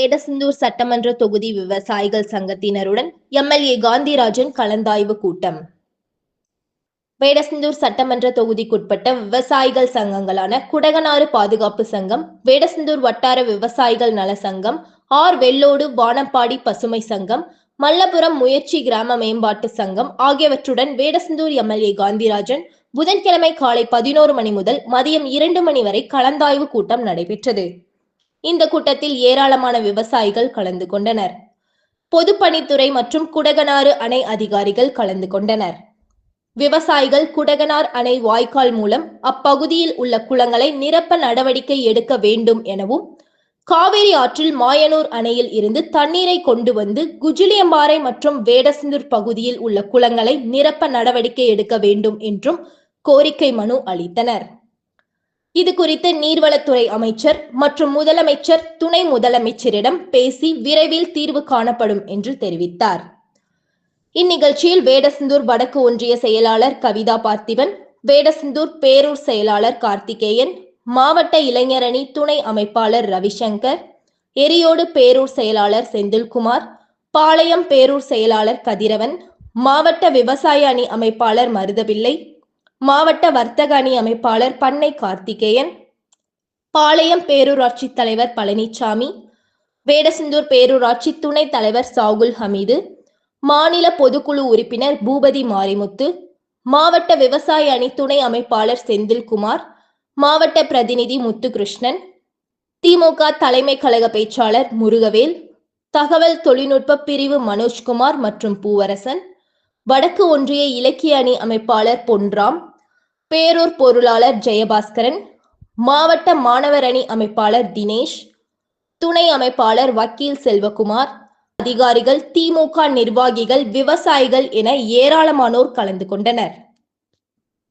வேடசந்தூர் சட்டமன்ற தொகுதி விவசாயிகள் சங்கத்தினருடன் எம்எல்ஏ காந்திராஜன் கலந்தாய்வு கூட்டம். வேடசந்தூர் சட்டமன்ற தொகுதிக்குட்பட்ட விவசாயிகள் சங்கங்களான குடகனாறு பாதுகாப்பு சங்கம் வேடசந்தூர் வட்டார விவசாயிகள் நல சங்கம் ஆர் வெள்ளோடு வானம்பாடி பசுமை சங்கம் மல்லபுரம் முயற்சி கிராம மேம்பாட்டு சங்கம் ஆகியவற்றுடன் வேடசந்தூர் எம்எல்ஏ காந்திராஜன் புதன்கிழமை காலை பதினோரு மணி முதல் மதியம் இரண்டு மணி வரை கலந்தாய்வு கூட்டம் நடைபெற்றது. இந்த கூட்டத்தில் ஏராளமான விவசாயிகள் கலந்து கொண்டனர். பொதுப்பணித்துறை மற்றும் குடகனாறு அணை அதிகாரிகள் கலந்து கொண்டனர். விவசாயிகள் குடகனார் அணை வாய்க்கால் மூலம் அப்பகுதியில் உள்ள குளங்களை நிரப்ப நடவடிக்கை எடுக்க வேண்டும் எனவும் காவேரி ஆற்றில் மாயனூர் அணையில் இருந்து தண்ணீரை கொண்டு வந்து குஜிலியம்பாறை மற்றும் வேடசந்தூர் பகுதியில் உள்ள குளங்களை நிரப்ப நடவடிக்கை எடுக்க வேண்டும் என்றும் கோரிக்கை மனு அளித்தனர். இது குறித்து நீர்வளத்துறை அமைச்சர் மற்றும் முதலமைச்சர் துணை முதலமைச்சரிடம் பேசி விரைவில் தீர்வு காணப்படும் என்று தெரிவித்தார். இந்நிகழ்ச்சியில் வேடசந்தூர் வடக்கு ஒன்றிய செயலாளர் கவிதா பார்த்திபன் வேடசந்தூர் பேரூர் செயலாளர் கார்த்திகேயன் மாவட்ட இளைஞரணி துணை அமைப்பாளர் ரவிசங்கர் எரியோடு பேரூர் செயலாளர் செந்தில்குமார் பாளையம் பேரூர் செயலாளர் கதிரவன் மாவட்ட விவசாய அணி அமைப்பாளர் மருதபிள்ளை மாவட்ட வர்த்தக அணி அமைப்பாளர் பண்ணை கார்த்திகேயன் பாளையம் பேரூராட்சி தலைவர் பழனிசாமி வேடசந்தூர் பேரூராட்சி துணைத் தலைவர் சாகுல் ஹமீது மாநில பொதுக்குழு உறுப்பினர் பூபதி மாரிமுத்து மாவட்ட விவசாய அணி துணை அமைப்பாளர் செந்தில்குமார் மாவட்ட பிரதிநிதி முத்துகிருஷ்ணன் திமுக தலைமை கழக பேச்சாளர் முருகவேல் தகவல் தொழில்நுட்ப பிரிவு மனோஜ்குமார் மற்றும் பூவரசன் வடக்கு ஒன்றிய இலக்கிய அணி அமைப்பாளர் பொன்ராம் பேரூர் பொருளாளர் ஜெயபாஸ்கரன் மாவட்ட மாணவர் அணி அமைப்பாளர் தினேஷ் துணை அமைப்பாளர் வக்கீல் செல்வகுமார் அதிகாரிகள் திமுக நிர்வாகிகள் விவசாயிகள் என ஏராளமானோர் கலந்து கொண்டனர்.